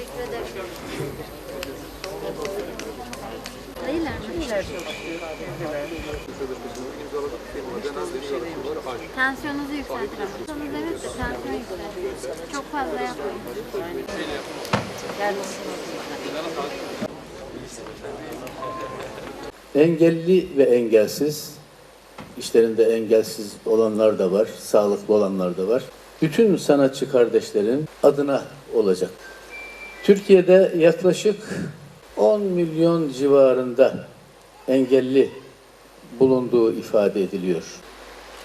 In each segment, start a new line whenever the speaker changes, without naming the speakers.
Teşekkür ederim. Dayılar mı? Dayılar Tansiyonunuzu yükseltirim. Tansiyonunuzu evet de tansiyon yükseltirim. Çok fazla yapmayın.
Engelli ve engelsiz, işlerinde engelsiz olanlar da var, sağlıklı olanlar da var. Bütün sanatçı kardeşlerin adına olacak. Türkiye'de yaklaşık 10 milyon civarında engelli bulunduğu ifade ediliyor.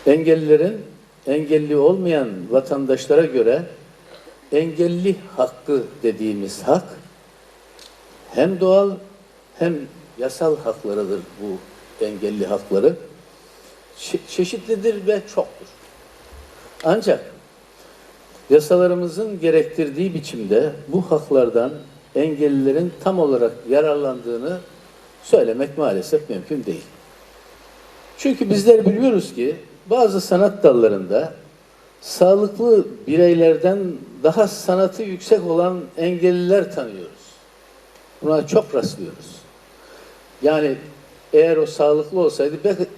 Engellilerin engelli olmayan vatandaşlara göre engelli hakkı dediğimiz hak hem doğal hem yasal haklarıdır bu engelli hakları. Çe- çeşitlidir ve çoktur. Ancak yasalarımızın gerektirdiği biçimde bu haklardan engellilerin tam olarak yararlandığını söylemek maalesef mümkün değil. Çünkü bizler biliyoruz ki bazı sanat dallarında sağlıklı bireylerden daha sanatı yüksek olan engelliler tanıyoruz. Buna çok rastlıyoruz. Yani eğer o sağlıklı olsaydı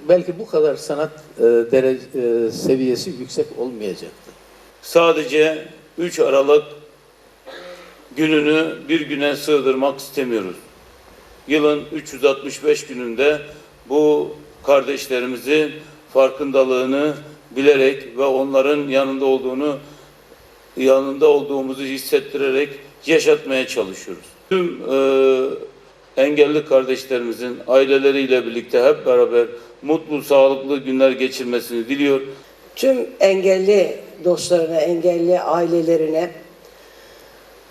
belki, bu kadar sanat e, derece, e, seviyesi yüksek olmayacaktı.
Sadece 3 Aralık gününü bir güne sığdırmak istemiyoruz. Yılın 365 gününde bu kardeşlerimizin farkındalığını bilerek ve onların yanında olduğunu yanında olduğumuzu hissettirerek yaşatmaya çalışıyoruz. Tüm e, engelli kardeşlerimizin aileleriyle birlikte hep beraber mutlu, sağlıklı günler geçirmesini diliyor.
tüm engelli dostlarına, engelli ailelerine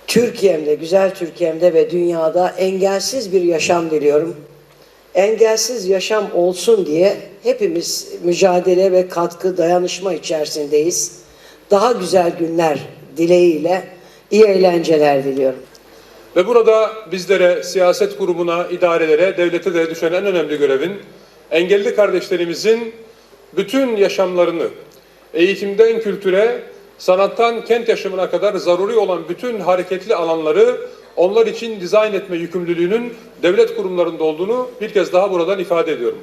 Türkiye'mde, güzel Türkiye'mde ve dünyada engelsiz bir yaşam diliyorum. Engelsiz yaşam olsun diye hepimiz mücadele ve katkı, dayanışma içerisindeyiz. Daha güzel günler dileğiyle iyi eğlenceler diliyorum.
Ve burada bizlere, siyaset kurumuna, idarelere, devlete de düşen en önemli görevin engelli kardeşlerimizin bütün yaşamlarını, eğitimden kültüre, sanattan kent yaşamına kadar zaruri olan bütün hareketli alanları onlar için dizayn etme yükümlülüğünün devlet kurumlarında olduğunu bir kez daha buradan ifade ediyorum.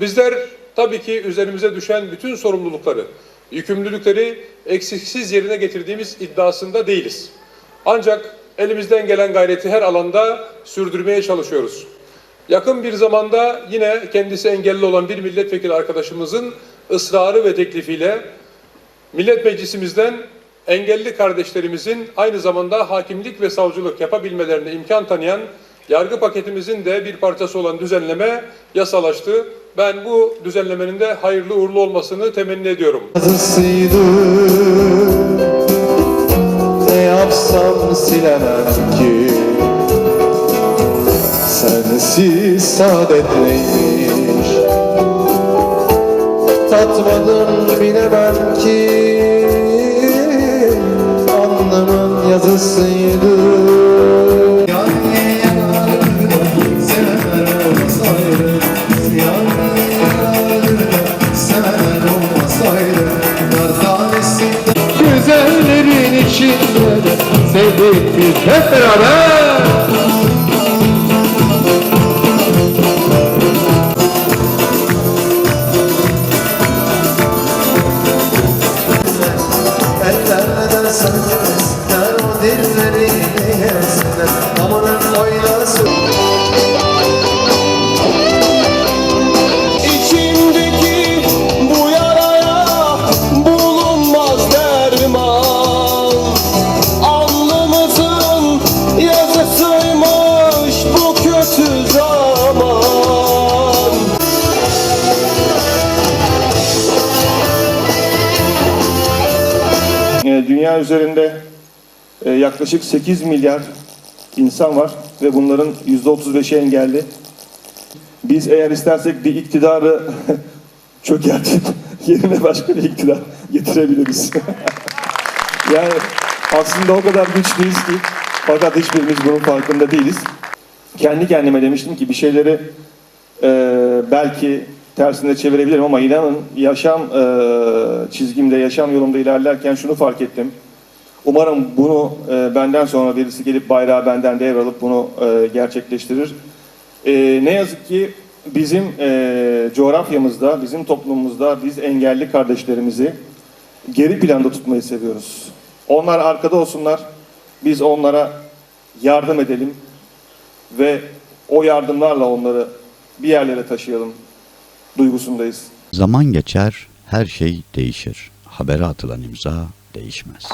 Bizler tabii ki üzerimize düşen bütün sorumlulukları, yükümlülükleri eksiksiz yerine getirdiğimiz iddiasında değiliz. Ancak elimizden gelen gayreti her alanda sürdürmeye çalışıyoruz. Yakın bir zamanda yine kendisi engelli olan bir milletvekili arkadaşımızın ısrarı ve teklifiyle Millet Meclisimizden engelli kardeşlerimizin aynı zamanda hakimlik ve savcılık yapabilmelerine imkan tanıyan yargı paketimizin de bir parçası olan düzenleme yasalaştı. Ben bu düzenlemenin de hayırlı uğurlu olmasını temenni ediyorum.
yazısıydı Ne yapsam silemem ki Sensiz saadet neymiş Tatmadım bilemem ki. Alnımın yazısıydı. Güzellerin içinde sevdik biz hep beraber
Thank you. Üzerinde e, yaklaşık 8 milyar insan var ve bunların %35'i engelli. Biz eğer istersek bir iktidarı çökertip yerine başka bir iktidar getirebiliriz. yani aslında o kadar güçlüyüz ki fakat hiçbirimiz bunun farkında değiliz. Kendi kendime demiştim ki bir şeyleri e, belki tersine çevirebilirim ama inanın yaşam e, çizgimde, yaşam yolumda ilerlerken şunu fark ettim. Umarım bunu e, benden sonra birisi gelip bayrağı benden devralıp bunu e, gerçekleştirir. E, ne yazık ki bizim eee, coğrafyamızda, bizim toplumumuzda biz engelli kardeşlerimizi geri planda tutmayı seviyoruz. Onlar arkada olsunlar, biz onlara yardım edelim ve o yardımlarla onları bir yerlere taşıyalım duygusundayız.
Zaman geçer, her şey değişir. Habere atılan imza değişmez.